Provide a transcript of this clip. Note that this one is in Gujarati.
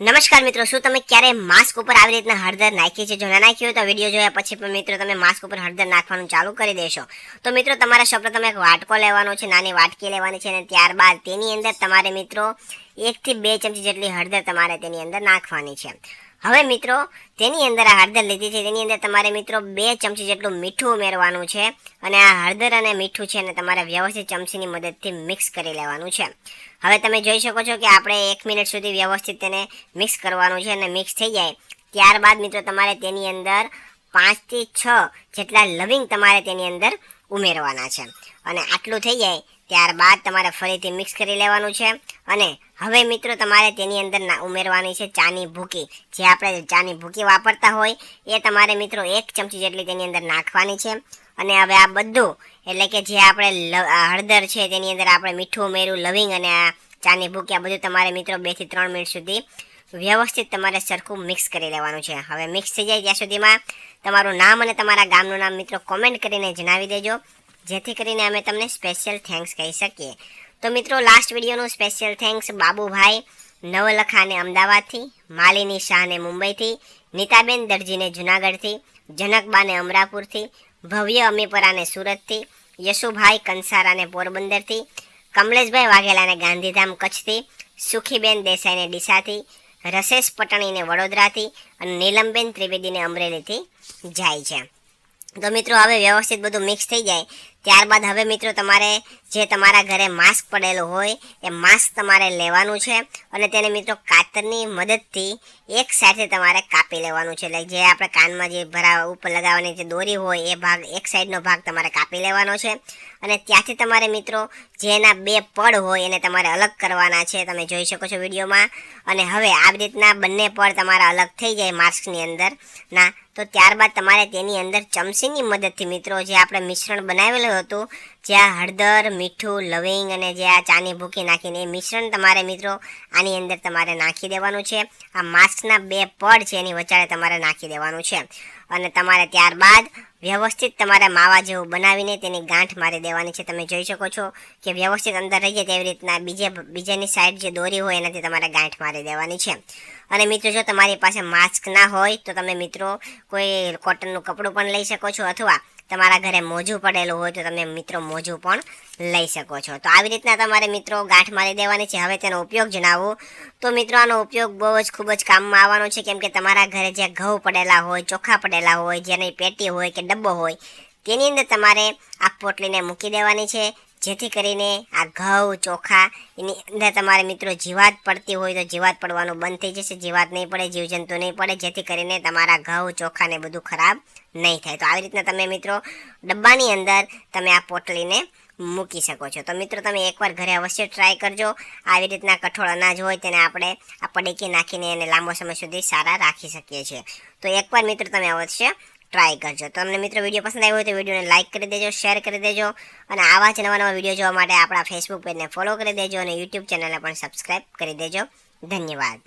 નમસ્કાર મિત્રો, શું તમે ક્યારે માસ્ક ઉપર આવી રીતના હળદર નાખી છે? જો ના નાખી તો વીડિયો જોયા પછી પણ મિત્રો તમે માસ્ક ઉપર હળદર નાખવાનું ચાલુ કરી દેશો. તો મિત્રો, તમારે સૌપ્રથમ એક વાટકો લેવાનો છે, નાની વાટકી લેવાની છે અને ત્યારબાદ તેની અંદર તમારે મિત્રો એકથી બે ચમચી જેટલી હળદર તમારે તેની અંદર નાખવાની છે. હવે મિત્રો, તેની અંદર આ હળદર લીધી છે. તેની અંદર તમારે મિત્રો બે ચમચી જેટલું મીઠું ઉમેરવાનું છે અને આ હળદર અને મીઠું છે ને તમારે વ્યવસ્થિત ચમચીની મદદથી મિક્સ કરી લેવાનું છે. હવે તમે જોઈ શકો છો કે આપણે એક મિનિટ સુધી વ્યવસ્થિત તેને મિક્સ કરવાનું છે અને મિક્સ થઈ જાય. ત્યારબાદ મિત્રો તમારે તેની અંદર પાંચથી છ જેટલા લવિંગ તમારે તેની અંદર ઉમેરવાના છે. અને આટલું થઈ જાય, ત્યારબાદ તમારે ફરીથી મિક્સ કરી લેવાનું છે. અને હવે મિત્રો તમારે તેની અંદર ના ઉમેરવાની છે ચાની ભૂકી. જે આપણે ચાની ભૂકી વાપરતા હોય, એ તમારે મિત્રો એક ચમચી જેટલી તેની અંદર નાખવાની છે. અને હવે આ બધું, એટલે કે જે આપણે હળદર છે તેની અંદર આપણે મીઠું ઉમેર્યું લવિંગ અને આ ચાની ભૂકી, આ બધું તમારે મિત્રો બેથી ત્રણ મિનિટ સુધી વ્યવસ્થિત તમારે સરખું મિક્સ કરી લેવાનું છે. હવે મિક્સ થઈ જાય ત્યાં સુધીમાં તમારું નામ અને તમારા ગામનું નામ મિત્રો કોમેન્ટ કરીને જણાવી દેજો. જેથી કરીને અમે તમને સ્પેશિયલ થેન્ક્સ કહી શકીએ. તો મિત્રો લાસ્ટ વિડીયોનું સ્પેશિયલ થેન્ક્સ બાબુભાઈ નવલખાને અમદાવાદથી, માલિની શાહને મુંબઈથી, નીતાબેન દરજીને જૂનાગઢથી, જનકબાને અમરાપુરથી, ભવ્ય અમીપરાને સુરતથી, યશુભાઈ કંસારાને પોરબંદરથી, કમલેશભાઈ વાઘેલાને ગાંધીધામ કચ્છથી, સુખીબેન દેસાઈને ડીસાથી, રસેશ પટણીને વડોદરાથી અને નીલમબેન ત્રિવેદીને અમરેલીથી જાય છે. તો મિત્રો, હવે વ્યવસ્થિત બધું મિક્સ થઈ જાય. ત્યારબાદ હવે મિત્રો તમારે જે તમારા ઘરે માસ્ક પડેલો હોય, એ માસ્ક તમારે લેવાનું છે અને તેને મિત્રો કાતરની મદદથી એક સાઈડે તમારે કાપી લેવાનું છે. એટલે જે આપણે કાનમાં જે ભરા, ઉપર લગાવવાની જે દોરી હોય, એ ભાગ, એક સાઈડનો ભાગ તમારે કાપી લેવાનો છે. અને ત્યાંથી તમારે મિત્રો જેના બે પડ હોય, એને તમારે અલગ કરવાના છે. તમે જોઈ શકો છો વિડીયોમાં. અને હવે આવી રીતના બંને પડ તમારા અલગ થઈ જાય માસ્કની અંદર ના તો ત્યારબાદ તમારે તેની અંદર ચમચીની મદદથી મિત્રો જે આપણે મિશ્રણ બનાવેલું હતું. જ્યાં હળદર, મીઠું, લવિંગ અને જે આ ચાની ભૂકી નાખીને એ મિશ્રણ તમારે મિત્રો આની અંદર તમારે નાખી દેવાનું છે. આ માસ્કના બે પડ છે એની વચાળે તમારે નાખી દેવાનું છે. અને તમારે ત્યારબાદ વ્યવસ્થિત તમારા માવા જેવું બનાવીને તેની ગાંઠ મારી દેવાની છે. તમે જોઈ શકો છો કે વ્યવસ્થિત અંદર રહી જાય તેવી રીતના બીજે, બીજાની સાઈડ જે દોરી હોય એનાથી તમારે ગાંઠ મારી દેવાની છે. અને મિત્રો, જો તમારી પાસે માસ્ક ના હોય, તો તમે મિત્રો કોઈ કોટનનું કપડું પણ લઈ શકો છો અથવા તમારા ઘરે મોજું પડેલું હોય, તો તમે મિત્રો મોજું પણ લઈ શકો છો. તો આવી રીતના તમારે મિત્રો ગાંઠ મારી દેવાની છે. હવે તેનો ઉપયોગ જણાવો. તો મિત્રો, આનો ઉપયોગ બહુ જ ખૂબ જ કામમાં આવવાનો છે. કેમ કે તમારા ઘરે જે ઘઉં પડેલા હોય, ચોખા પડેલા હોય જેની પેટી હોય કે ડબ્બો હોય, તેની અંદર તમારે આ પોટલીને મૂકી દેવાની છે. જેથી કરીને આ ઘઉં, ચોખા, એની અંદર તમારે મિત્રો જીવાત પડતી હોય તો જીવાત પડવાનું બંધ થઈ જશે. જીવાત નહીં પડે, જીવજંતુ નહીં પડે, જેથી કરીને તમારા ઘઉં ચોખાને બધું ખરાબ નહીં થાય. તો આવી રીતના તમે મિત્રો ડબ્બાની અંદર તમે આ પોટલીને મૂકી શકો છો. તો મિત્રો તમે એકવાર ઘરે અવશ્ય ટ્રાય કરજો. આવી રીતના કઠોળ અનાજ હોય તેને આપણે આ પડીકી નાખીને એને લાંબો સમય સુધી સારા રાખી શકીએ છીએ. તો એકવાર મિત્રો તમે અવશ્ય ટ્રાય કરજો. તમને મિત્રો વીડિયો પસંદ આવ્યો હોય તો વિડીયોને લાઇક કરી દેજો, શેર કરી દેજો અને આવા જ નવા નવા વીડિયો જોવા માટે આપણા ફેસબુક પેજને ફોલો કરી દેજો અને યુટ્યુબ ચેનલને પણ સબસ્ક્રાઈબ કરી દેજો. ધન્યવાદ.